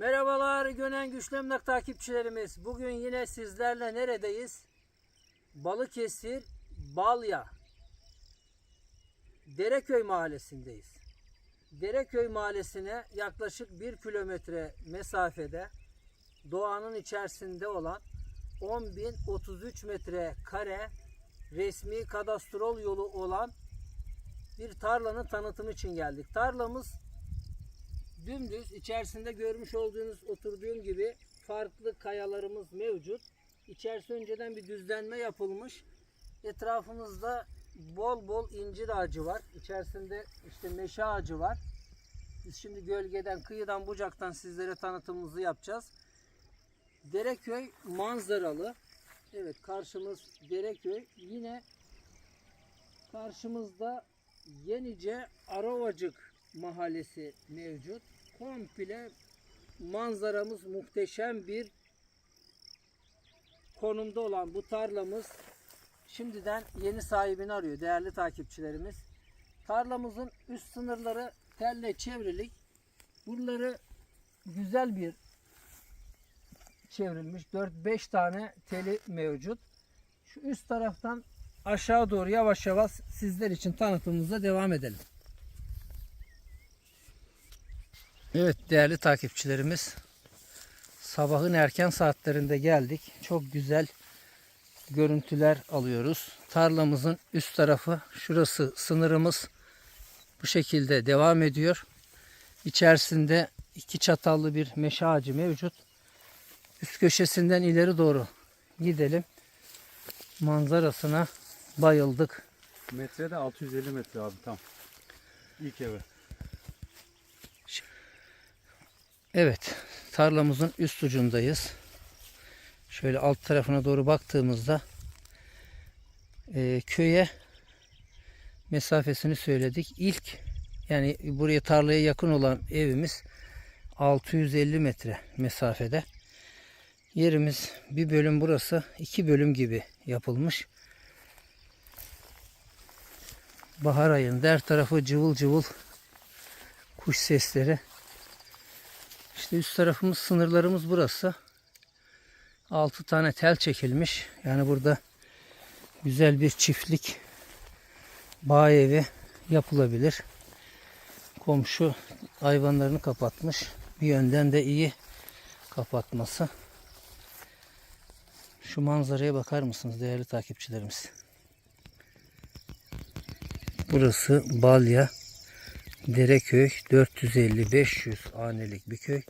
Merhabalar Gönen Güçlü Emlak takipçilerimiz. Bugün yine sizlerle neredeyiz? Balıkesir, Balya, Dereköy mahallesindeyiz. Dereköy mahallesine yaklaşık 1 kilometre mesafede doğanın içerisinde olan 10.033 metre kare resmi kadastrol yolu olan bir tarlanın tanıtımı için geldik. Tarlamız dümdüz içerisinde görmüş olduğunuz oturduğum gibi farklı kayalarımız mevcut. İçerisi önceden bir düzlenme yapılmış. Etrafımızda bol bol incir ağacı var. İçerisinde işte meşe ağacı var. Biz şimdi gölgeden, kıyıdan, bucaktan sizlere tanıtımımızı yapacağız. Dereköy manzaralı. Evet karşımız Dereköy. Yine karşımızda Yenice Arovacık mahallesi mevcut. Komple manzaramız muhteşem bir konumda olan bu tarlamız şimdiden yeni sahibini arıyor değerli takipçilerimiz. Tarlamızın üst sınırları telle çevrilik. Buraları güzel bir çevrilmiş. 4-5 tane teli mevcut. Şu üst taraftan aşağı doğru yavaş yavaş sizler için tanıtımımıza devam edelim. Evet değerli takipçilerimiz sabahın erken saatlerinde geldik. Çok güzel görüntüler alıyoruz. Tarlamızın üst tarafı şurası sınırımız bu şekilde devam ediyor. İçerisinde iki çatallı bir meşe ağacı mevcut. Üst köşesinden ileri doğru gidelim. Manzarasına bayıldık. Metre de 650 metre abi tam. İlk eve. Evet, tarlamızın üst ucundayız. Şöyle alt tarafına doğru baktığımızda e, köye mesafesini söyledik. İlk yani buraya tarlaya yakın olan evimiz 650 metre mesafede. Yerimiz bir bölüm burası, iki bölüm gibi yapılmış. Bahar ayında her tarafı cıvıl cıvıl kuş sesleri. İşte üst tarafımız sınırlarımız burası. 6 tane tel çekilmiş. Yani burada güzel bir çiftlik bağ evi yapılabilir. Komşu hayvanlarını kapatmış. Bir yönden de iyi kapatması. Şu manzaraya bakar mısınız değerli takipçilerimiz? Burası Balya Dereköy 450-500 hanelik bir köy.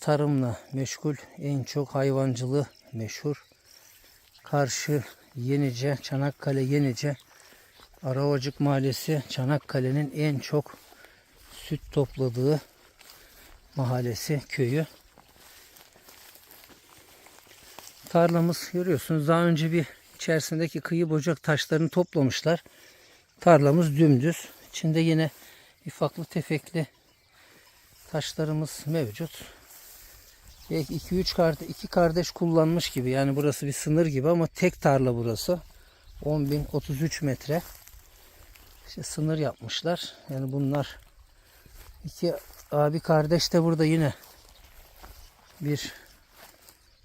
Tarımla meşgul, en çok hayvancılığı meşhur. Karşı Yenice, Çanakkale Yenice, Aravacık Mahallesi Çanakkale'nin en çok süt topladığı mahallesi, köyü. Tarlamız görüyorsunuz daha önce bir içerisindeki kıyı bocak taşlarını toplamışlar. Tarlamız dümdüz. İçinde yine ufaklı tefekli taşlarımız mevcut. Belki 2-3 kardeş, iki kardeş kullanmış gibi. Yani burası bir sınır gibi ama tek tarla burası. 10.033 metre. İşte sınır yapmışlar. Yani bunlar iki abi kardeş de burada yine bir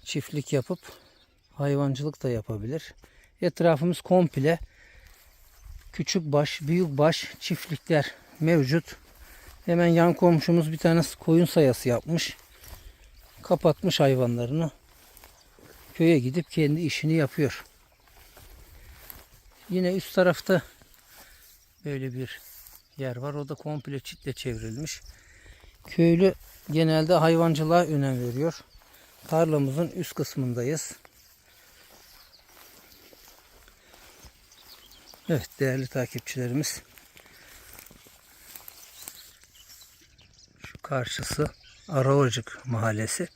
çiftlik yapıp hayvancılık da yapabilir. Etrafımız komple küçük baş, büyük baş çiftlikler mevcut. Hemen yan komşumuz bir tane koyun sayası yapmış. Kapatmış hayvanlarını. Köye gidip kendi işini yapıyor. Yine üst tarafta böyle bir yer var. O da komple çitle çevrilmiş. Köylü genelde hayvancılığa önem veriyor. Tarlamızın üst kısmındayız. Evet değerli takipçilerimiz. Şu karşısı Aravacık mahallesi.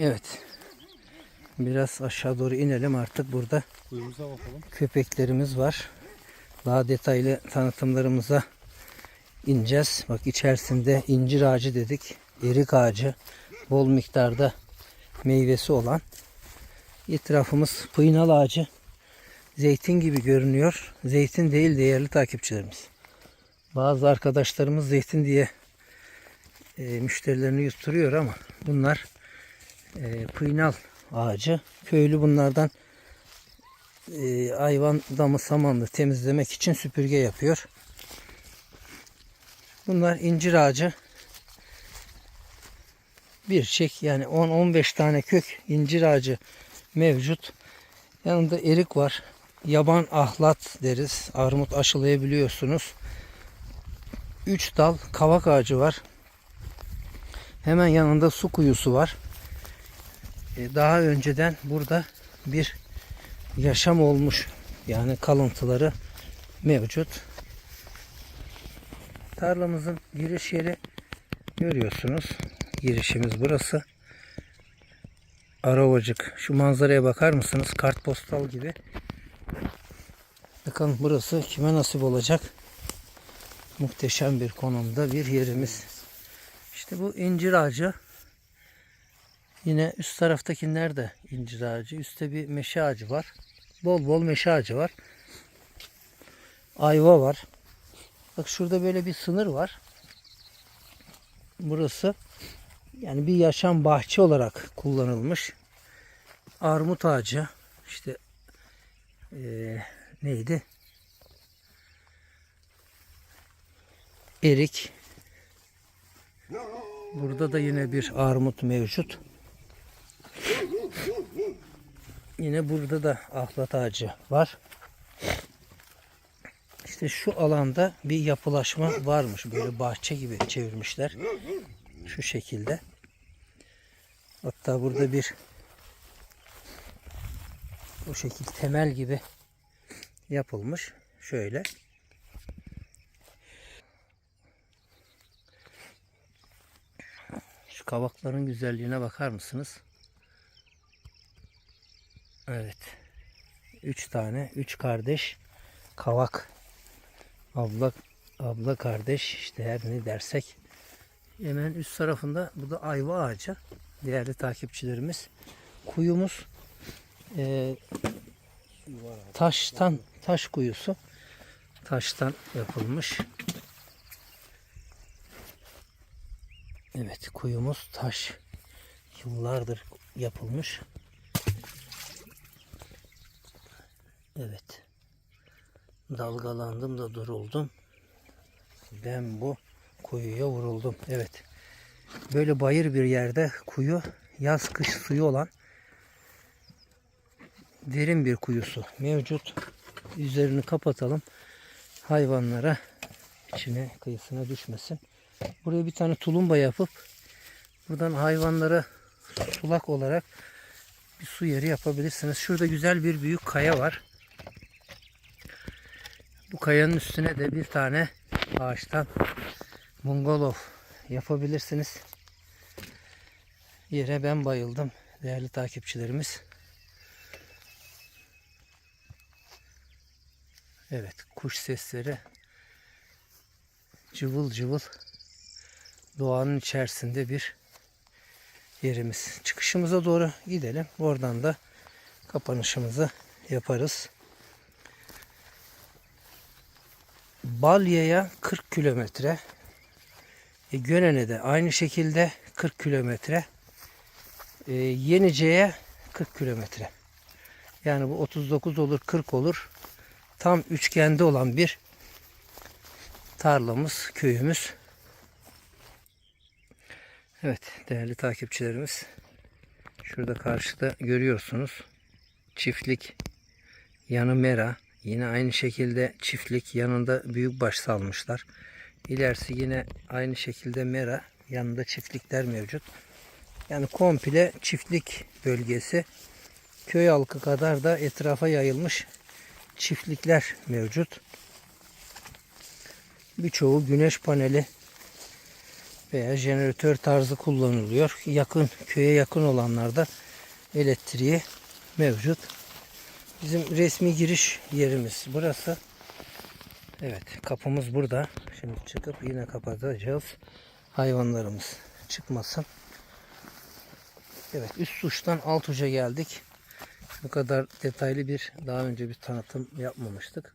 Evet. Biraz aşağı doğru inelim artık burada Kuyumuza bakalım. köpeklerimiz var. Daha detaylı tanıtımlarımıza ineceğiz. Bak içerisinde incir ağacı dedik. Erik ağacı. Bol miktarda meyvesi olan. Etrafımız pıynal ağacı. Zeytin gibi görünüyor. Zeytin değil değerli takipçilerimiz. Bazı arkadaşlarımız zeytin diye e, müşterilerini yutturuyor ama bunlar e, pıynal ağacı. Köylü bunlardan e, hayvan damı samanlı temizlemek için süpürge yapıyor. Bunlar incir ağacı. Bir çek yani 10-15 tane kök incir ağacı mevcut. Yanında erik var. Yaban ahlat deriz. Armut aşılayabiliyorsunuz. 3 dal kavak ağacı var. Hemen yanında su kuyusu var. E, Daha önceden burada bir yaşam olmuş. Yani kalıntıları mevcut. Tarlamızın giriş yeri görüyorsunuz. Girişimiz burası. Arovacık. Şu manzaraya bakar mısınız? Kartpostal gibi. Bakalım burası kime nasip olacak? Muhteşem bir konumda bir yerimiz. İşte bu incir ağacı. Yine üst taraftaki nerede incir ağacı? Üstte bir meşe ağacı var. Bol bol meşe ağacı var. Ayva var. Bak şurada böyle bir sınır var. Burası yani bir yaşam bahçe olarak kullanılmış. Armut ağacı işte eee, neydi? Erik. Burada da yine bir armut mevcut. Yine burada da ahlat ağacı var. İşte şu alanda bir yapılaşma varmış. Böyle bahçe gibi çevirmişler. Şu şekilde. Hatta burada bir bu şekil temel gibi yapılmış. Şöyle. Kavakların güzelliğine bakar mısınız? Evet. Üç tane, üç kardeş kavak. Abla, abla kardeş işte her ne dersek. Hemen üst tarafında bu da ayva ağacı. Değerli takipçilerimiz. Kuyumuz e, taştan, taş kuyusu. Taştan yapılmış. Evet kuyumuz taş. Yıllardır yapılmış. Evet. Dalgalandım da duruldum. Ben bu kuyuya vuruldum. Evet. Böyle bayır bir yerde kuyu yaz kış suyu olan derin bir kuyusu mevcut. Üzerini kapatalım. Hayvanlara içine kıyısına düşmesin. Buraya bir tane tulumba yapıp buradan hayvanlara sulak olarak bir su yeri yapabilirsiniz. Şurada güzel bir büyük kaya var. Bu kayanın üstüne de bir tane ağaçtan bungalov yapabilirsiniz. Yere ben bayıldım değerli takipçilerimiz. Evet kuş sesleri cıvıl cıvıl doğanın içerisinde bir yerimiz. Çıkışımıza doğru gidelim. Oradan da kapanışımızı yaparız. Balya'ya 40 kilometre. E, Gönen'e de aynı şekilde 40 kilometre. E, Yenice'ye 40 kilometre. Yani bu 39 olur 40 olur. Tam üçgende olan bir tarlamız, köyümüz. Evet değerli takipçilerimiz. Şurada karşıda görüyorsunuz. Çiftlik yanı mera. Yine aynı şekilde çiftlik yanında büyükbaş salmışlar. İlerisi yine aynı şekilde mera. Yanında çiftlikler mevcut. Yani komple çiftlik bölgesi. Köy halkı kadar da etrafa yayılmış çiftlikler mevcut. Birçoğu güneş paneli veya jeneratör tarzı kullanılıyor. Yakın köye yakın olanlarda elektriği mevcut. Bizim resmi giriş yerimiz burası. Evet kapımız burada. Şimdi çıkıp yine kapatacağız. Hayvanlarımız çıkmasın. Evet üst uçtan alt uca geldik. Bu kadar detaylı bir daha önce bir tanıtım yapmamıştık.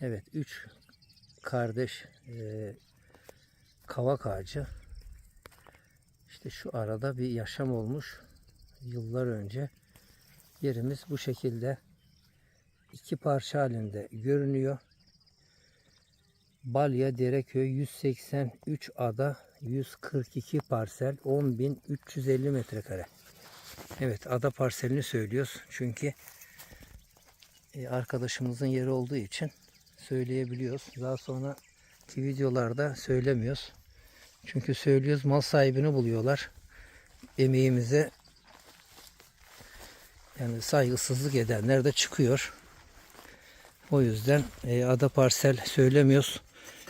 Evet 3 kardeş e, kavak ağacı. İşte şu arada bir yaşam olmuş yıllar önce. Yerimiz bu şekilde iki parça halinde görünüyor. Balya Dereköy 183 ada 142 parsel 10.350 metrekare. Evet ada parselini söylüyoruz. Çünkü e, arkadaşımızın yeri olduğu için söyleyebiliyoruz. Daha sonraki videolarda söylemiyoruz. Çünkü söylüyoruz mal sahibini buluyorlar. Emeğimize yani saygısızlık edenler de çıkıyor. O yüzden e, ada parsel söylemiyoruz.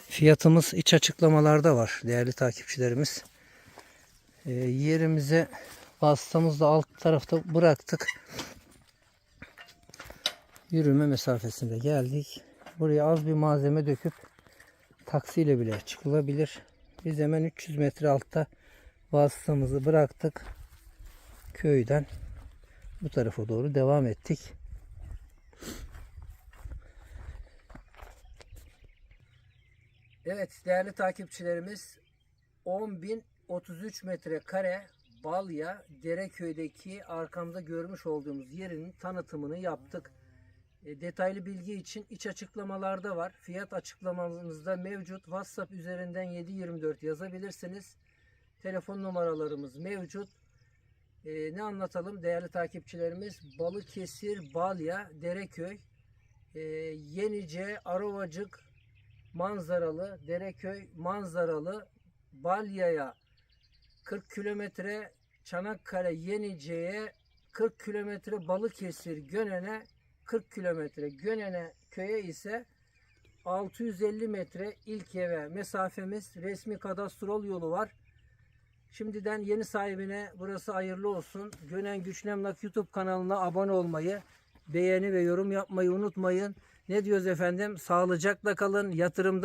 Fiyatımız iç açıklamalarda var değerli takipçilerimiz. E, yerimize vasıtamızı alt tarafta bıraktık. Yürüme mesafesinde geldik. Buraya az bir malzeme döküp taksiyle bile çıkılabilir. Biz hemen 300 metre altta vasıtamızı bıraktık. Köyden bu tarafa doğru devam ettik. Evet değerli takipçilerimiz 10.033 metrekare Balya Dereköy'deki arkamda görmüş olduğumuz yerin tanıtımını yaptık. E, detaylı bilgi için iç açıklamalarda var. Fiyat açıklamamızda mevcut. WhatsApp üzerinden 724 yazabilirsiniz. Telefon numaralarımız mevcut. E, ne anlatalım değerli takipçilerimiz? Balıkesir, Balya, Dereköy, e, Yenice, Arovacık, manzaralı, Dereköy manzaralı, Balya'ya 40 kilometre, Çanakkale Yenice'ye 40 kilometre, Balıkesir Gönen'e 40 kilometre, Gönen'e köye ise 650 metre ilk eve mesafemiz resmi kadastrol yolu var. Şimdiden yeni sahibine burası hayırlı olsun. Gönen Güçlemlak YouTube kanalına abone olmayı, beğeni ve yorum yapmayı unutmayın. Ne diyoruz efendim? Sağlıcakla kalın. Yatırımda